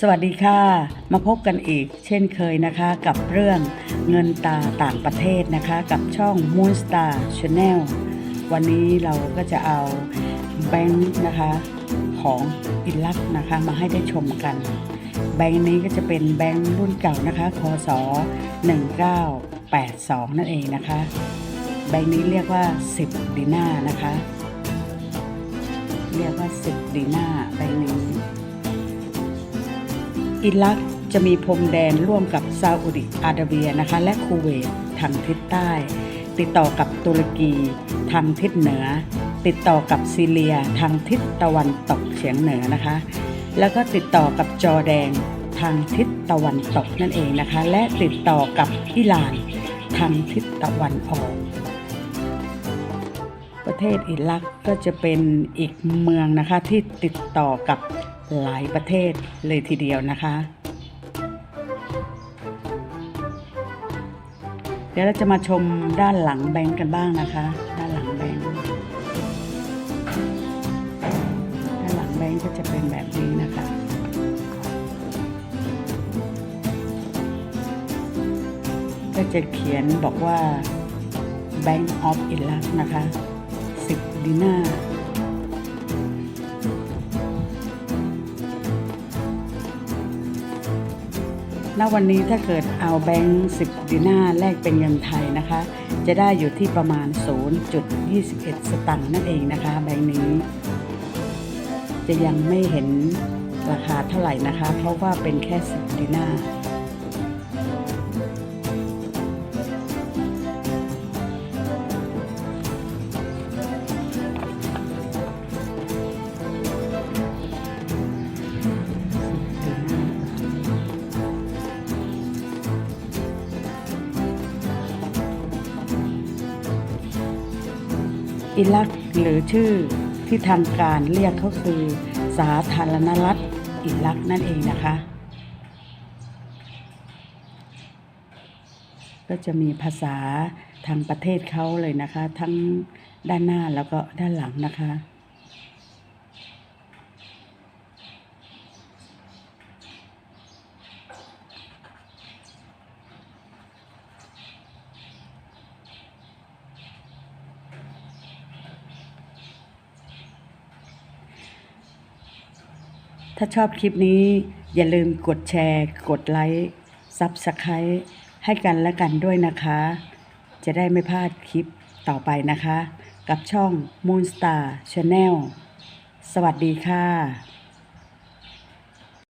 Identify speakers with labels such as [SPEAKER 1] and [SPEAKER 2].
[SPEAKER 1] สวัสดีค่ะ มาพบกันอีกเช่นเคยนะคะกับเรื่องเงินตาต่างประเทศนะคะกับช่อง Moonstar Channel วันนี้เราก็จะเอาแบงค์นะคะของอิลักนะคะมาให้ได้ชมกัน แบงค์นี้ก็จะเป็นแบงค์รุ่นเก่านะคะคศ1982 นั่นเองนะคะ แบงค์นี้เรียกว่า 10 ดีนานะคะ เรียกว่า 10 ดีนาแบงค์นี้ อิรักจะมีพรมแดนร่วมกับซาอุดิอาระเบียนะคะ และคูเวตทางทิศใต้ ติดต่อกับตุรกีทางทิศเหนือ ติดต่อกับซีเรียทางทิศตะวันตกเฉียงเหนือนะคะ แล้วก็ติดต่อกับจอแดนทางทิศตะวันตกนั่นเองนะคะ และติดต่อกับอิหร่านทางทิศตะวันออก ประเทศอิรักก็จะเป็นอีกเมืองนะคะที่ติดต่อกับ หลายประเทศเลยทีเดียวนะคะ เดี๋ยวเราจะมาชมด้านหลังแบงก์กันบ้างนะคะ ด้านหลังแบงก์ด้านหลังแบงก์ก็จะเป็นแบบนี้นะคะก็จะเขียนบอกว่า Bank of Iraq นะคะ10ดินา ณวันนี้ถ้าเกิดเอาแบงค์10ดินาแลกเป็นเงินไทยนะคะ จะได้อยู่ที่ประมาณ 0.21 สตังค์นั่นเองนะคะ แบงค์นี้ จะยังไม่เห็นราคาเท่าไหร่นะคะ เพราะว่าเป็นแค่10ดินา อิรักหรือชื่อที่ทางการเรียกเขาคือ สาธารณรัฐอิรักนั่นเองนะคะ ก็จะมีภาษาทางประเทศเขาเลยนะคะ ทั้งด้านหน้าแล้วก็ด้านหลังนะคะ ถ้าชอบคลิปนี้อย่าลืมกดแชร์ กดไลค์ซับสไครต์ให้กันและกันด้วยนะคะ จะได้ไม่พลาดคลิปต่อไปนะคะ กับช่อง Moonstar Channel สวัสดีค่ะ